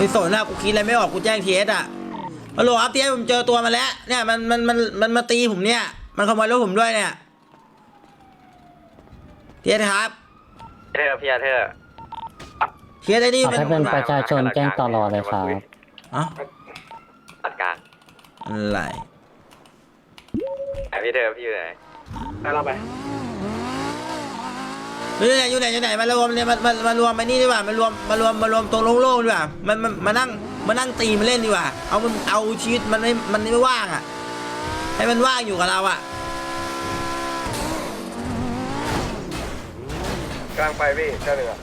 ไม่สนนะกูคิดอะไรไม่ออกกูแจ้งเทียสอะฮัลโหลครับเทียสผมเจอตัวมาแล้ว เนี่ยมันมันมันมันมาตีผมเนี่ย มันขโมยรถผมด้วยเนี่ยเทียสครับเธอพี่เธอเทียสไอ้นี่มันถ้าเป็นประชาชนแจ้งตลอดเลยครับ เอ้าจัดการอะไรไหนพี่เธอพี่อยู่ไหน ไปเราไป อยู่ไหนอยู่ไหนอยู่ไหนมารวมเนี่ยมามามารวมมานี่ดีกว่ามารวมมารวมมารวมตรงโล่งๆดีกว่ามันมันมานั่งมานั่งตีมันเล่นดีกว่า เอามันเอาชีวิตมันไม่มันไม่ว่างอะ ให้มันว่างอยู่กับเราอะกลางไปพี่เจ้าหนึ่งอะ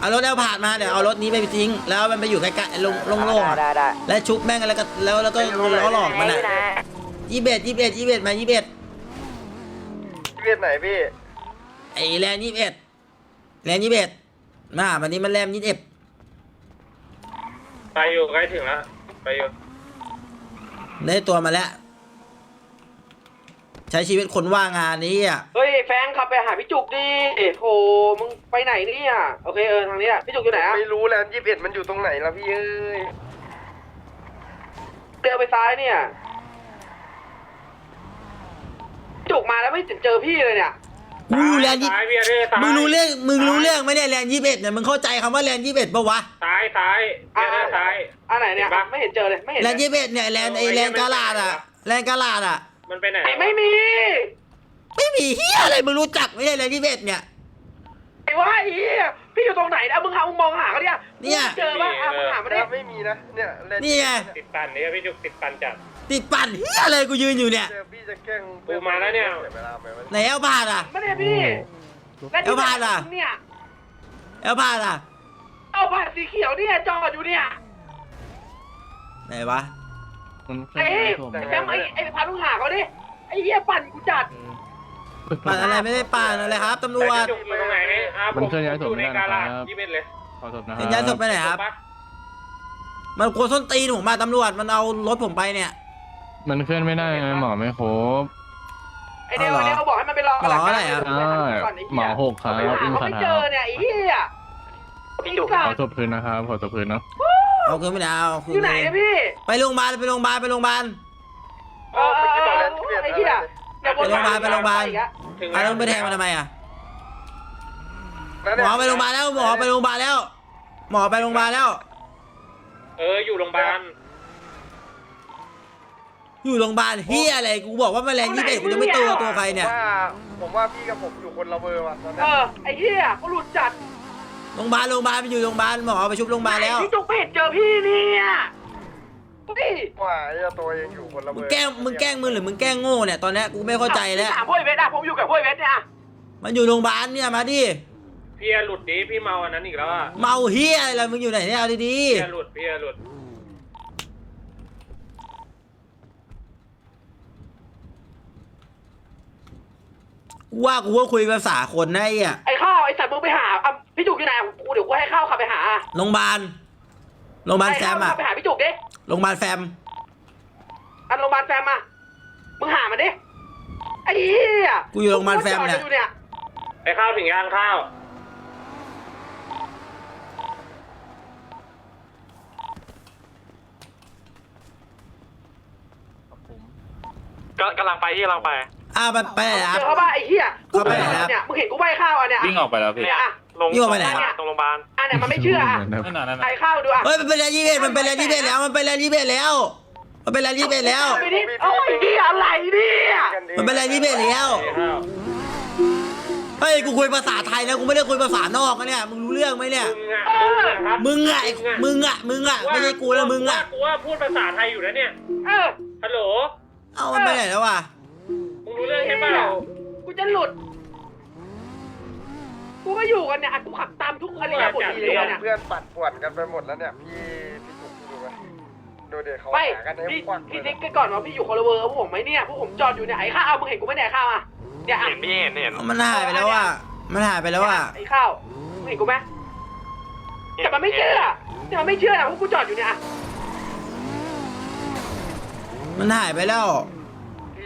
เอารถแล้วผ่านมาเดี๋ยวเอารถนี้ไปทิ้ง แล้วมันไปอยู่ใกล้ๆลงโล่งๆอะได้ได้แล้วชุบแม่งแล้วก็แล้วแล้วก็ล้อหลอกมันอะยี่เบ็ดยี่เบ็ดยี่เบ็ดมายี่เบ็ดพี่เวียดไหนพี่ไอ้แลนยี่เบ็ด แลนยี่เบ็ดมาวันนี้มันแรมยี่เอ็ดไปอยู่ใกล้ถึงแล้วไปอยู่ได้ตัวมาแล้ว ใช้ชีวิตคนว่างงานนี้อะเฮ้ยแฟงขับไปหาพี่จุกดิโหมึงไปไหนเนี่ยโอเคเออทางนี้อะพี่จุกอยู่ไหนอะไม่รู้แล้วยี่สิบเอ็ดมันอยู่ตรงไหนแล้วพี่เอ้ยเดินไปซ้ายเนี่ยพี่จุกมาแล้วไม่เจอพี่เลยเนี่ย มึงรู้แลนยี่ซ้ายพี่เธอซ้ายมึงรู้เรื่องมึงรู้เรื่องไหมเนี่ยแลนยี่เบ็ดเนี่ยมึงเข้าใจคำว่าแลนยี่เบ็ดปะวะซ้ายซ้ายพี่เธอซ้าย อันไหนเนี่ยเห็นปะ ไม่เห็นเจอเลยไม่เห็นแลเลยนยี่เบ็ดเนี่ยแลนไอแลนกาลาดอะแลนกาลาดอะมันไปไหนไม่ไม่มีไม่มีเฮียอะไรมึงรู้จักไหมเนี่ยแลนยี่เบ็ดเนี่ย ไอ้ว่าไอ้เหี้ยพี่อยู่ตรงไหนนะมึงหามึงมองหาเขาเนี่ยเนี่ยมึงเจอป่ะอะมึงหามาดิไม่มีนะเนี่ยแลนด์นี่ไงติดปันเนี่ยพี่จุกติดปันจัด ติดปั่นเฮียอะไรกูยืนอยู่เนี่ยเจอพี่จะแกล้งกูมาแล้วเนี่ย สีเวลาไหมวะไหนเอลพาดอะ ไม่ได้พี่แล้วเอาผ่านอะ เนี่ยเอลพาดอะเอาผ่านสีเขียวเนี่ยจอดอยู่เนี่ยไหนวะไอ้ไอ้แฟงไอ้ไอ้พาลุงหาเขาดิไอ้เหี้ยปั่นกูจัดปั่นอะไรไม่ได้ปั่นอะไรครับตำรวจพี่จุกอยู่ตรงไหนอะมันเคลื่อนย้ายศพอยู่ในไม่ได้กาลาดนะครับ ยี่สิบเอ็ดเลยขอโทษนะคเห็รันย้ายศพไปไหนครับ มันกลัวส้นตีนผมมาตำรวจมันเอารถผมไปเนี่ย มันเคลื่อนไม่ได้ไงหมอไม่ครบไอ้เดียวเอาเหรอไอ้เดียวบอกให้มันไปรอหมออะไรครับใช่หมอหกครับหาอินเขาคาไม่นาเจอเนี่ยไอ้เหี้ยพี่จุกขอศพคืนนะครับขอศพคืนเนาะเอาคืนไม่ได้เอาคืนอยู่ไหนเลยเนี่ยพี่ ไปโรงพยาบาลไปโรงพยาบาลไปโรงพยาบาลเออเออเออไอ้เหี้ยเดี๋ยวไปโรงพยาบาลไปโรงพยาบาลอีกอะถึงอะแล้วมึงไปแทงมันทำไมอะแล้วหเนี่มยอไปโรงพยาบาลแล้วหมอไปโรงพยาบาลแล้ว หมอไปโรงพยาบาลแล้ว เอออยู่โรงพยาบาล อยู่โรงพยาบาลเฮียอะไรกูบอกว่าแมลงยี่สิบเอ็ดกูจะไม่ตัวตัวใครผมเนี่ยว่าผมว่าพี่กับผมอยู่คนละเบอร์ว่ะตอนเอนี้อไอ้เหี้ยเขาหลุดจัดโรงพยาบาลโรงพยาบาลไปอยู่โรงพยาบาลหมอไปชุบโรงพยาบาลแล้วไหนพี่จุกไม่เห็นเจอพี่เนี่ยเฮ้ยว่าไอ้เจ้าตัวเองอยู่คนละเบมึองร์แกล้งมึงแกล้งมึงหรือมึงแกล้งโง่เนี่ยตอนเนี้ยกูไม่เข้าใจแล้ว ถามพ่อไอ้เวทอะผมอยู่กับพ่อไอ้เวทเนี่ยอะมันอยู่โรงพยาบาลเนี่ยมาดิพี่หลุดดิพี่เมาอันนั้นอีกแล้วอะเมาเฮียอะไรมึงอยู่ไหนเนี่ยเอาดีพี่หลุดพี่หลุด ว่ากูว่าคุยภาษาคนนะไอ้อะไอ้ข้าวไอ้สัตว์มึงไปหาอะพี่จุกอยู่ไหนกูเดี๋ยวกูให้ข้าวขับไปหาโรงพยาบาลโรงพยาบาลไอ้แฟข้าวมอะขับไปหาพี่จุกดิโรงพยาบาลแฟมอันโรงพยาบาลแฟมอะมึงหามันดิไอ้เหี้ยกูอยู่โรงพยาบาลแฟมเนี่ยจอดอยู่เนี่ยไอ้ข้าวถึงย่างข้าวก็กำลังไปที่กำลังไป อ้าวไปไปไหนครับ เจอเขาป่ะไอ้เหี้ยเข้าไปไหนครับเนี่ยมึงเห็นกูใบข้าวอะเนี่ยวิ่งออกไปแล้วพี่เนี่ยอะลงนี่ว่าไปไหนตรงโรงพยาบาลอันเนี่ยมันไม่เชื่ออะนั่นน่ะนั่นไอ้ข้าวดูอะเฮ้ยมันเป็นแลนยี่สิบเอ็ดมันเป็นแลนยี่สิบเอ็ดแล้วมันเป็นแลนยี่สิบเอ็ดแล้ว มันเป็นแลนยี่สิบเอ็ดแล้วไปดิโอ้ยเหี้ยอะไรเนี่ยมันเป็นแลนยี่สิบเอ็ดแล้วไอ้ข้าวเฮ้ยกูคุยภาษาไทยนะกูไม่ได้คุยภาษานอกนะเนี่ยมึงรู้เรื่องไหมเนี่ยมึงอะมึงอะครับมึงอะไอ้มึงอะมึงอะไม่ใช่กูแล้วมึงอะกูว่าพูดภาษาไทยอยู่นะเนี่ย เออฮัลโหล เอ้ามันไปไหนแล้ววะ มึงรู้เรื่องใช่เปล่ากูจะหลุด กูก็อยู่กันเนี่ยอะกูขับตามทุกอริยบทพี่เลยกับเนี่ย เพื่อนปัดป่วนกันไปหมดแล้วเนี่ยพี่พี่จุกดูไหมดูเด็กเขาไม่หากันให้พี่ควักพี่เลติ๊ยกกันก่อนว่าพี่อยู่คอลเวอร์พวกผมไหมเนี่ยพวกผมจอดอยู่เนี่ยไอ้ข้าวเอามึงเห็นกูไม่ไหนข้าวอะเนี่ยอะเห็นพี่เห็นเห็นเอ้ามันหายไปแล้วว่ะ มันหายไปแล้วว่ะ ไอ้ข้าวมึงเห็นกูไหมแต่มันไม่เชื่อแต่มันไม่เชื่อนะพวกกูจอดอยู่เนี่ยอะมันหายไปแล้ว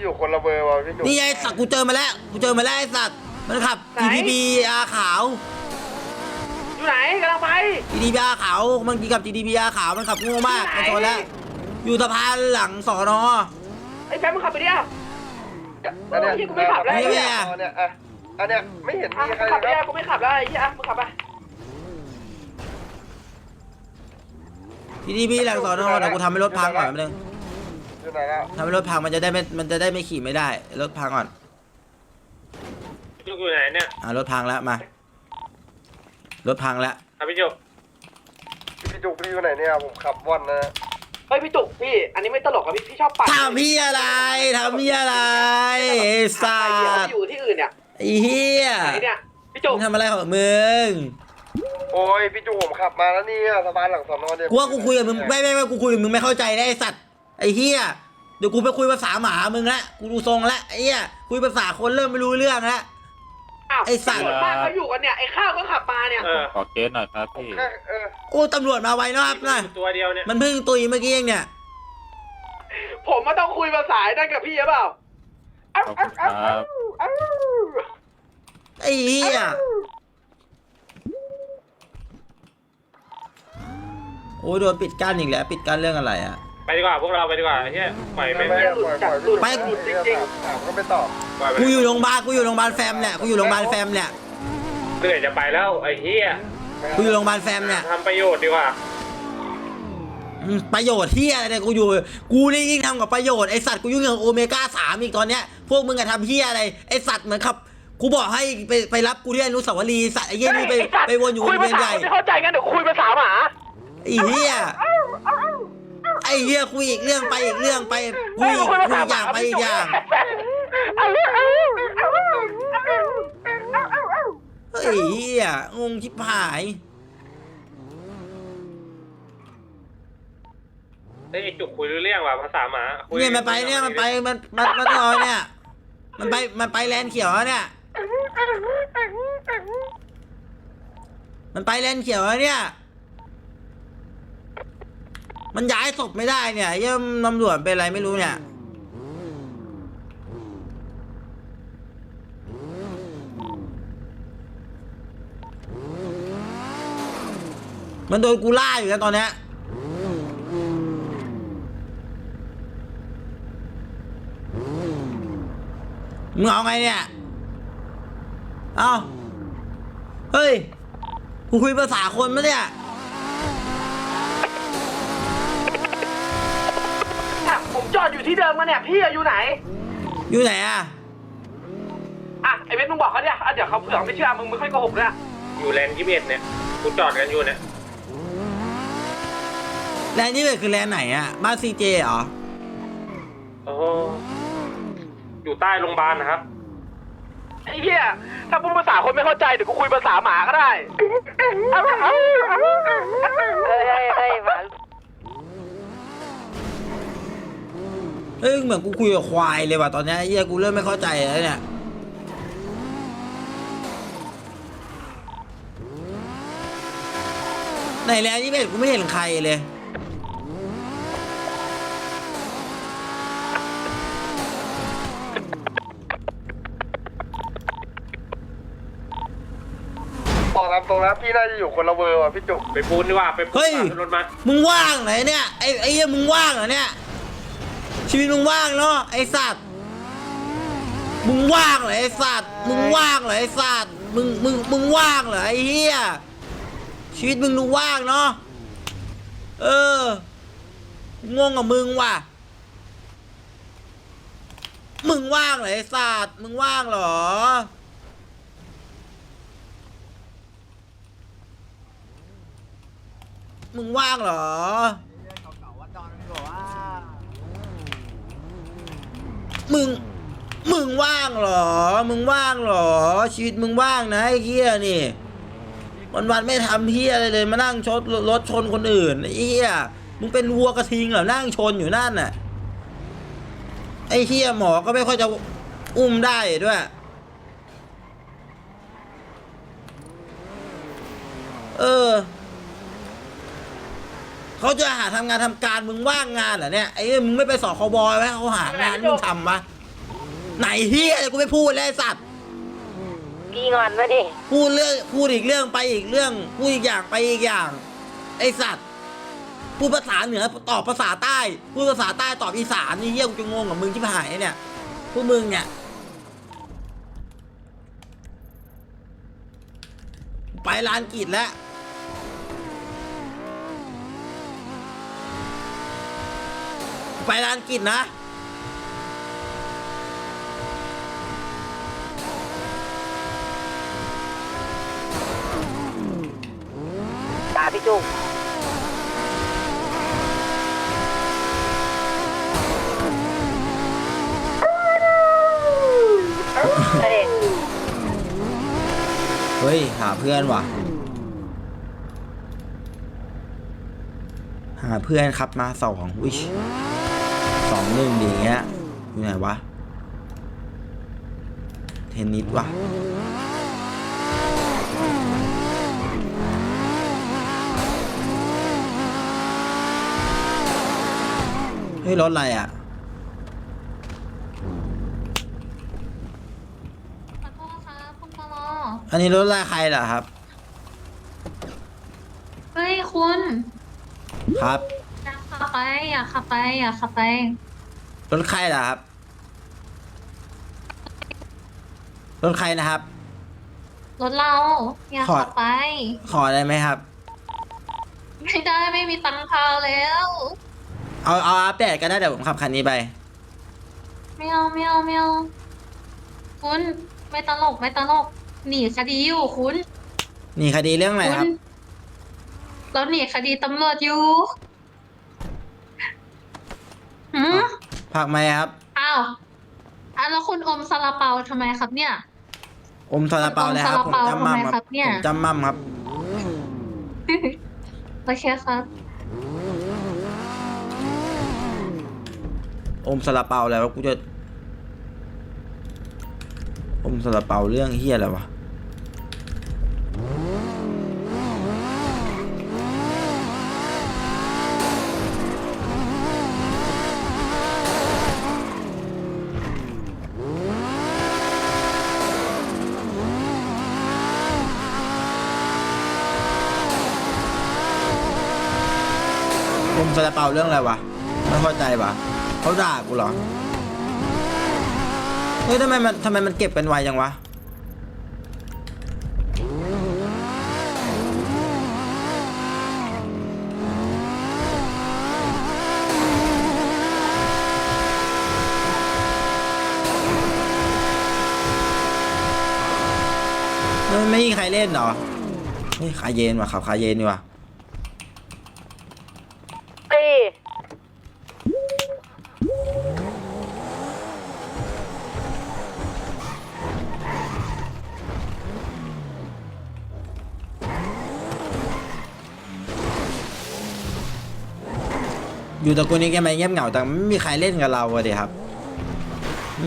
พี่อยู่คนละเบอร์ว่ะพี่จุกนี่ไอ้สัตว์กูเจอมาแล้วกูเจอมาแล้วไอ้สัตว์มันขับ GTB อาขาว อยู่ไหนกำลังไป GDPR ขาวมันกินกับ GDPR ขาวมันขับโง่มากมันชนแล้วอยู่สะพานหลังสอนอ ไอ้แฟมมึงขับไปดิอะอันเนี้ยกูไม่ขับแล้วไม่ไอ้ไม่เหี้ยอันเนี้ยอะอันเนี้ยไม่เห็นอะมีใครขับไปเลยดิครับกูไม่ขับแล้วไอ้เหี้ยอะมึงขับไป GDP หลังสอนอเดี๋ยวกูทำให้รถพังก่อนแป๊บนึง อยู่ไหนแล้วทำให้รถพังมันจะได้ไม่มันจะได้ไม่ขี่ไม่ได้ รถพังก่อนพี่จุกอยู่ไหนเนี่ยอ่ารถพังแล้วมา รถพังแล้วครับพี่จุกพี่จุกพี่อยู่ไหนเนี่ยผมขับว่อนนะเฮ้ยพี่จุกพี่ อันนี้ไม่ตลกอะพี่พี่ชอบปั่นทำพี่อะไรทำพี่อะไรไอ้สัไอ้เหี้ยตไปว์อยู่ที่อื่นเนี่ยไอ้เหี้ยไหนเนี่ยพี่จุมึกงทำอะไรของมึงโอ้ยพี่จุกผมขับมาแล้วเนี่ยสะพานหลังสอนอเนี่ยกูว่ากูคุยกับมึงไม่ไม่ไม่กูคุยกับมึงไม่เข้าใจนะไอ้สัตว์ ไอ้เหี้ยเดี๋ยวกูไปคุยภาษาหมามึงละกูดูทรงละไอ้เหี้ยคุยภาษาคนเริ่มไม่รู้เรื่องละอ้าวไอ้สัตว์ส่วนมากเขาอยู่กันเนี่ย ไอ้ข้าวก็ขับมาเนี่ยเออขอเกสหน่อยครับพี่แค่เออโอ้ตำรวจมาไวเนอะครับนะตัวเดียวเนี่ย มันเพิ่งตุยเมื่อกี้เองเนี่ย ผมมาต้องคุยภาษาได้กับพี่หรือเปล่าขอบคุณครับอ้าวไอ้เหี้ยโอ้ยโดนปิดกั้นอีกแล้ว ปิดกั้นเรื่องอะไรอะไป ดีกว่าพวกเราไปดีกว่าไอ้เหี้ยปล่อยไปไม่ไม่ไม่ปล่อยปล่อยพี่จุกไม่จริงๆถามก็ไม่ตอบปล่อยไปกูอยู่โรงพยาบาลกูอยู่โรงพยาบาลแฟมเนี่ยกูอยู่โรงพยาบาลแฟมเนี่ยเหนื่อยจะไปแล้วไอ้เหี้ยกูอยู่โรงพยาบาลแฟมเนี่ยทำประโยชน์ดีกว่าอืมประโยชน์ที่อะไรเนี่ยกูอยู่กูนี่ยิ่งทำกับประโยชน์ไอสัตว์กูยุ่งกับโอเมก้าสามอีกตอนเนี้ยพวกมึงอะทำเฮียอะไรไอสัตว์เหมือนขับกูบอกให้ไปไปรับกูที่อนุสาวรีย์สัตว์ไอ้เหี้ยนี่ไปอ้สัตว์ไปวนอยู่บคุยริเวภาณษาใหญ่คนไม่เข้าใจกันเดี๋ยวคุยภาษาหมาไอ้เหี้ยไอ้เหี้ยคุยอีกเรื่องไปอีกเรื่องไปคุยอีกคุยอีกอย่างไปอีกอย่างเฮ้ยเหี้ยงงชิบหายไอ้ยจุกคุยรู้เรื่องว่ะภาษาหมาคุเนี่ยมันไปเนี่ยมันไปมันมันมันรอเนี่ย มันไปมันไปแลนด์เขียวแล้วเนี่ย มันไปแลนด์เขียวแล้วเนี่ย มันย้ายศพไม่ได้เนี่ยเยี่ยมตำรวจเป็นอะไรไม่รู้เนี่ย มันโดนกูล่าอยู่แล้วตอนเนี้ยมึงเอาไงเนี่ย เอาเฮ้ย กูคุยภาษาคนมะเนี่ย อะผมจ อดอยู่ที่เดิมมาเนี่ย พี่อะอยู่ไหน อยู่ไหนอะอะ ไอ้เบนมึงบอกเขาเนี่ยอะเดี๋ยวเขาเผื่อไม่เชื่อมึงไม่ค่อยโกหกด้วยอยู่แลนด์ยี่สิบเอ็ดเนี่ยกูจอดกันอยู่เนี่ยแลนด์นี่เป็นคือแลนด์ไหนอะบ้านซีเจเหรอ โอ้อยู่ใต้โรงพยาบาลนะครับ ไอ้เหี้ยถ้าพูดภาษาคนไม่เข้าใจเดี๋ยวกูคุยภาษาหมาก็ได้ เฮ้ยเฮ้ยเฮ้ยหมา เฮ้ยเหมือนกูคุยกับควายเลยว่ะตอนเนี้ยไอ้เหี้ยกูเริ่มไม่เข้าใจแล้วเนี่ยในแลนด์นี่เป็นกูไม่เห็นใครเลยบอกตามตรงนะพี่น่าจะอยู่คนละเวอร์ว่ะพี่จุกไปปูนดีกว่าไปปูนเฮ้ยรถมามึงว่างเหรอเนี่ยไอ้ไอ้เหี้ยมึงว่างเหรอเนี่ย ชีวิตมึงว่างเนาะไอ้สัตว์มึงว่างเหรอไอ้สัตว์มึงว่างเหรอไอ้สัตว์มึงมึงมึงว่างเหรอไอ้เหี้ยชีวิตมึงดูว่างเนาะเอองงกับมึงว่ะ มึงว่างเหรอไอ้สัตว์มึงว่างเหรอมึงว่างเหรอ มึง มึงว่างเหรอ มึงว่างเหรอ ชีวิตมึงว่างนะไอ้เหี้ยนี่วันวันไม่ทำเหี้ยอะไรเลยมานั่งชดรถชนคนอื่นไอ้เหี้ยมึงเป็นวัวกระทิงเหรอนั่งชนอยู่นั่นน่ะไอ้เหี้ยหมอก็ไม่ค่อยจะอุ้มได้ด้วย เออ เขาจะหาทำงานทำการมึงว่างงานเหรอเนี่ยไอ้เหี้ยมึงไม่ไปสอคอบอยไหมเขาหางานให้มึงทำปะไหนเฮียกูไม่พูดแล้วไอ้สัตว์พี่งอนปะดิพูดเรื่องพูดอีกเรื่องไปอีกเรื่องพูดอีกอย่างไปอีกอย่าง ไอสัตว์พูดภาษาเหนือตอบภาษาใต้พูดภาษาใต้ตอบอีสานนี่เยี่ยกูจะงงกับมึงที่หายเนี่ยพวกมึงเนี่ยไปร้านกิจแล้ว ไปร้านกิจนะด่าพี่จุกเฮ้ยเฮ้ย หาเพื่อนว่ะ หาเพื่อนครับมาสองวิช สองหนึ่งดีอย่างเงี้ยอยู่ไหนวะ เทนนิสว่ะเฮ้ยรถอะไรอะขอโทษครับคุณตลออันนี้รถอะไรใครเหรอครับ เฮ้ยคุณ ครับอยากขับ ไปอยากขับไปอยากขับไปรถใครเหรอครับรถใครนะครับ รถเราอยากขอ ขับไป ขอได้ไหมครับ ไม่ได้ไม่มีตังค์พาวแล้ว เอาเอาอัปเดตกันได้เดี๋ยวผมขับคันนี้ไป ไม่เอาไม่เอาไม่เอาคุณไม่ตลกไม่ตลกหนีคดีอยู่คุณนี่คดีเรื่องอะไรคุครับณเราหนีคดีตำรวจอยู่ หืมผักไหมครับ อ้าวอะแล้วคุณอมซาลาเปาทำไมครับเนี่ย อมซาลาเปาเลยครับอมผมซาลาเปาจำมั่มทำไมคครัรับบเนี่ย ผมจำมั่มครับ โอเคครับอมซาลาเปาแล้วกูจะ อมซาลาเปาเรื่องเฮียอะไรวะ ซาลาเปาเรื่องอะไรวะ ไม่เข้าใจวะเขาด่ากูเหรอ เฮ้ยทำไมมันทำไมมันเก็บเป็นไวจังวะ ไม่มีใครเล่นเหรอเฮ้ยคาเย็นว่ะขับคาเย็นดีว่ะ อยู่ตระกูลนี้แกไม่เงียบเหงาแต่ไม่มีใครเล่นกับเราอะดิครับ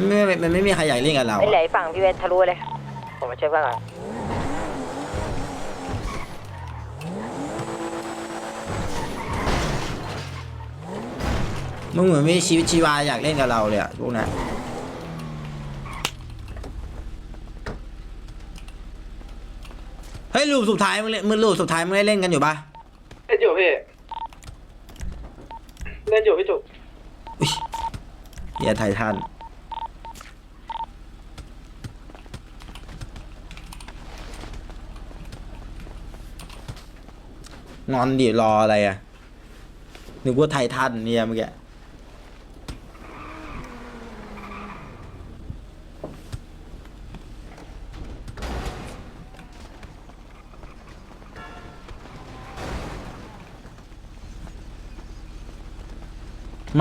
ไม่ไม่มันไม่มีใครอยากเล่นกับเราไอ้อะไหลฝั่งพี่เวททะลุเลย ผมมาช่วยเพื่อนก่อนมึงเหมือนไม่มีชีวิตชีวาอยากเล่นกับเราเลยอะพวกนั้นเฮ้ยลูปสุดท้ายมึงเล่นมึงลูปสุดท้ายมึงได้เล่นกันอยู่ปะ เล่นอยู่พี่ เล่นอยู่พี่จุกเฮียไททันงอนดิรออะไรอะนึกว่าไททันเนี่ยเมื่อกี้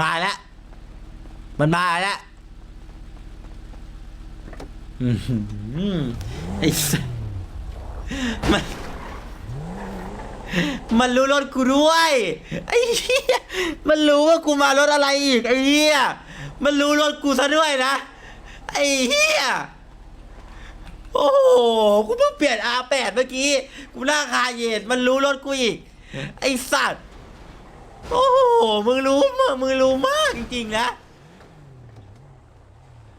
มาแล้ว มันมาแล้วอือหือไอ้สัสมันมันรู้รถกูด้วยไอ้เหี้ยมันรู้ว่ากูมารถอะไรอีกไอ้เหี้ยมันรู้รถกูซะด้วยนะ ไอ้เหี้ยโอ้โหกูเพิ่งเปลี่ยน R8 เมื่อกี้ กูหน้าคาเย็นมันรู้รถกูอีก ไอ้สัตว์ โอ้โห มึงรู้มึงมึงรู้มากจริงๆนะ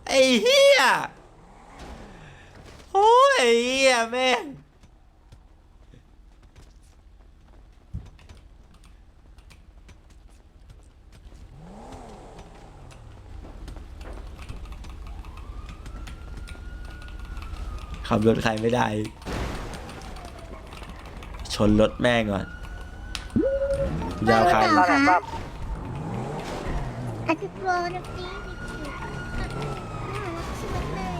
ไอ้เหี้ยโอ้ยไอ้เหี้ยแม่งขับรถใครไม่ได้ ชนรถแม่งก่อน ยาวใครตอนไหนปั๊บอาจจะกลัวนะพี่น่ารักสุดเลย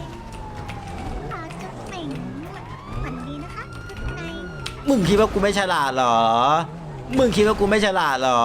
หล่อจะเป่งฝันดีนะคะคุณนายมึงคิดว่ากูไม่ฉลาดเหรอ มึงคิดว่ากูไม่ฉลาดเหรอ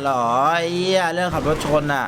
เหรอไอ้เหี้ยเรื่องขับรถชนอะ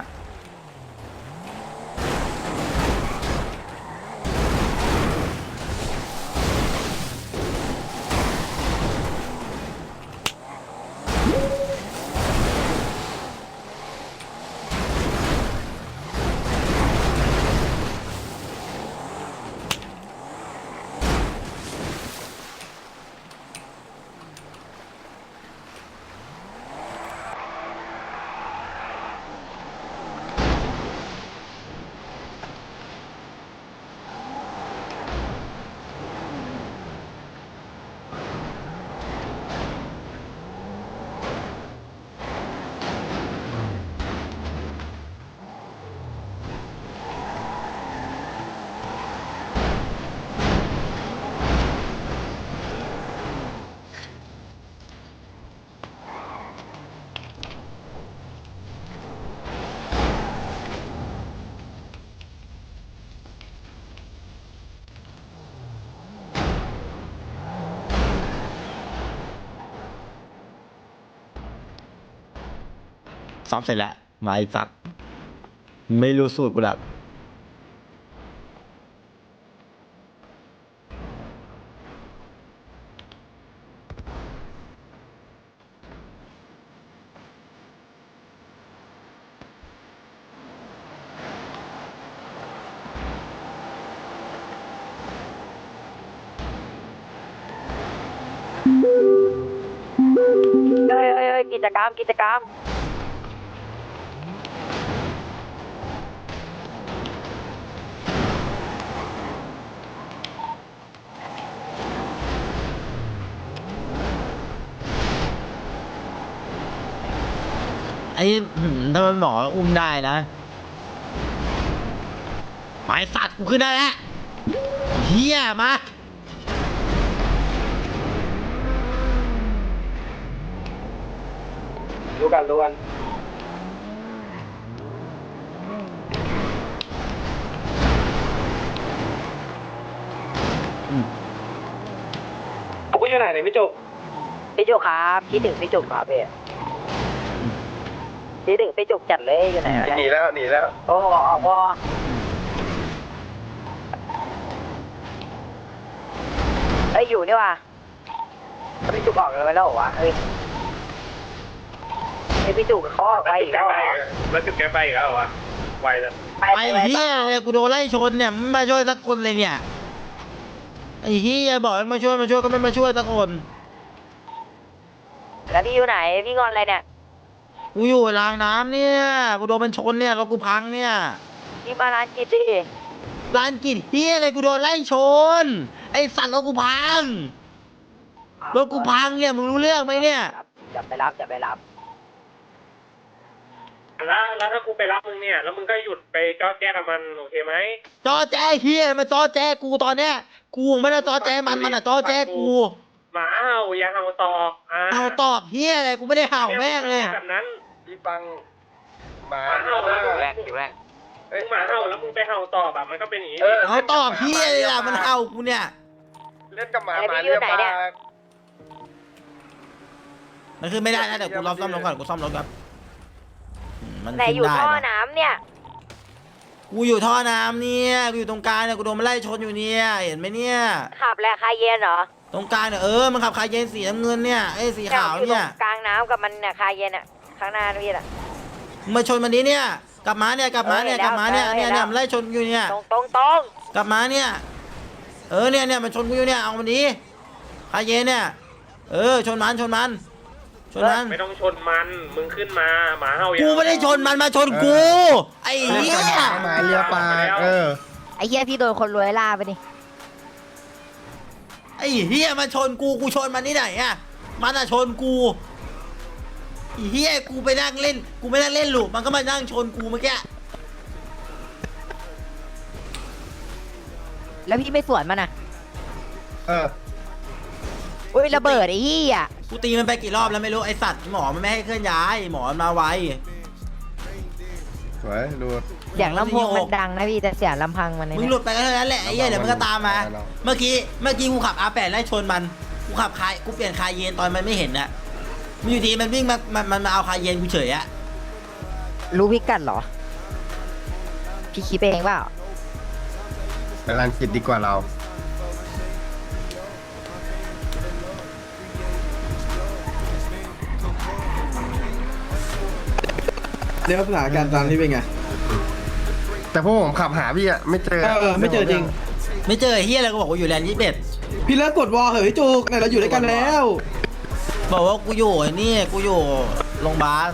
ซ้อมเสร็จแล้วมาไอ้สัตว์ไม่รู้สูตรกูหรอกเฮ้ยเฮ้ยเฮ้ยกิจกรรมกิจกรรม ไอ้หืมถ้ามันหมออุ้มได้นะหมายสัตว์กูขึ้นได้แล้วเฮียมารู้กันรู้กันอืมกูอยู่ไหนเนี่ยพี่จุกพี่จุกครับคิดถึงพี่จุกครับพี่ คิดถึงพี่จุกจัดเลยอยู่ไหนวะหนีเนี่ยแล้วหนีแล้วโอ้โหออกพอเอ้ยอยู่นี่ว่ะพี่จุกออกเลยแล้วเหรอวะเฮ้ยไอพี่จุกเขาออกไปอีกแล้วเหรอแล้วจุดแกไปอีกแล้วเหรอวะไวเลยไปไอ้ไปเฮียอะไรกูโดนไล่ชนเนี่ยไม่มาช่วยสักคนเลยเนี่ยไอ้เฮียบอกให้มาช่วยมาช่วยก็ไม่มาช่วยสักคนแล้วพี่อยู่ไหนพี่งอนอะไรเนี่ย กูอยู่รางน้ำเนี่ย กูโดนมันชนเนี่ยรถกูพังเนี่ยพี่มาร้านกิจดิร้านกินเฮียอะไรกูโดนไล่ชน ไอ้สัตว์รถกูพัง รถกูพังเนี่ยมึงรู้เรื่องไหมเนี่ย จะไปรับจะไปรับ แล้วแล้วถ้ากูไปรับมึงเนี่ย แล้วมึงก็หยุดไปจ้อแก้กับมันโอเคไหมจอแจเฮียมาจอแจกูตอนเนี้ย กูไม่ได้จอแจมันมันอะจอแจกู หมาเห่าอย่าเห่าตอกอ่าเอาตอบเฮียอะไรกูไม่ได้เห่าแม่งเลยแบบนั้น พี่ปังหมาหมาเห่าแล้วแรกอยู่แรกเอ้ยหมาเห่าแล้วมึงไปเห่าตอบแบบมันก็เป็นอย่างนี้เออเอาตอบเฮียเลยล่ะมันเห่ากูเนี่ย เล่นกับหมาไอ้หมาพี่อยู่เรียกไหนมาเนี่ยมันขึ้นไม่ได้นะเดี๋ยวกูรอซ่อมรถก่อนกูซ่อมรถก่อนอืมมันไหนขึ้นอยู่ได้ท่อนะน้ำเนี่ยกูกูอยู่ท่อน้ำเนี่ย กูอยู่ตรงกลางเนี่ย กูโดนมันไล่ชนอยู่เนี่ย เห็นไหมเนี่ย ขับแหละคาเย็นเหรอ ตรงกลางเนี่ยเออ มันขับคาเยนสีน้ำเงินเนี่ย ไอ้ยสีขาวอยู่ตรเนี่ยงกลางน้ำกับมันเนี่ยคาเย็นอะ ข้างหน้านี่แหละมึงมาชนมันนี้เนี่ย กลับมาเนี่ยกลับมาเนี่ยเออกลับมาเนี่ยเห็เนี่ยนแล้วเนี่ยมันไล่ชนอยู่เนี่ย ตรงตรงตรงกลับมาเนี่ยเออเนี่ยเนี่ยมันชนกูอยู่เนี่ยเอามันนี้คาเยนเนี่ย เออชนมันชนมันชนมันไม่ต้องชนมัน มึงขึ้นมาหมาเห่ากูไม่ได้ชนมันมาชนกู ไอ้เหี้ยหมาเลียปากเออ ไอ้เหี้ยพี่โดนคนรวยล่าไปดิไอ้เหี้ยมาชนกูกูชนมันที่ไหนอะมันอะชนกูไอ้เหี้ยกูไปนั่งเล่น กูไม่นั่งเล่นหลูกมันก็มานั่งชนกูเมื่อกี้แล้วพี่ไม่สวนมันอะเอออุ้ยระเบิดไอ้เหี้ยกูตีมันไปกี่รอบแล้วไม่รู้ไอสัตว์หมอมันไม่ให้เคลื่อนย้ายหมอมันมาไวสวยดูเสียงลำโพงมันดังนะพี่แต่เสียงลำพังมันมึงเนี่ยหลุดไปก็เท่านั้นแหละไอ้เหี้ยเดี๋ยวมันก็ตามมาเราเมื่อกี้เมื่อกี้กูขับ R8 ไล่ชนมันกูขับคายกูเปลี่ยนคายเยนตอนมันไม่เห็นน่ะ มันอยู่ดีมันวิ่งมามันมันมาเอาคายเยนกูเฉยอะรู้พิกัดเหรอ พี่คิดเองเปล่า ไปรันกิจดีกว่าเราเรียกว่าสถานการณ์ตอนที่เป็นไงแต่พวกผมขับหาพี่อะไม่เจอเออเออไม่เจอจริง ไม่เจอไอ้เหี้ยอะไรก็บอกว่าอยู่แลนด์ยี่สิบเอ็ดพี่เลิกกดวอลเหอะพี่จุกไหนเราอยู่ด้วยกันแล้ว บอกว่ากูอยู่ไอ้นี่กูอยู่โรงพยาบาล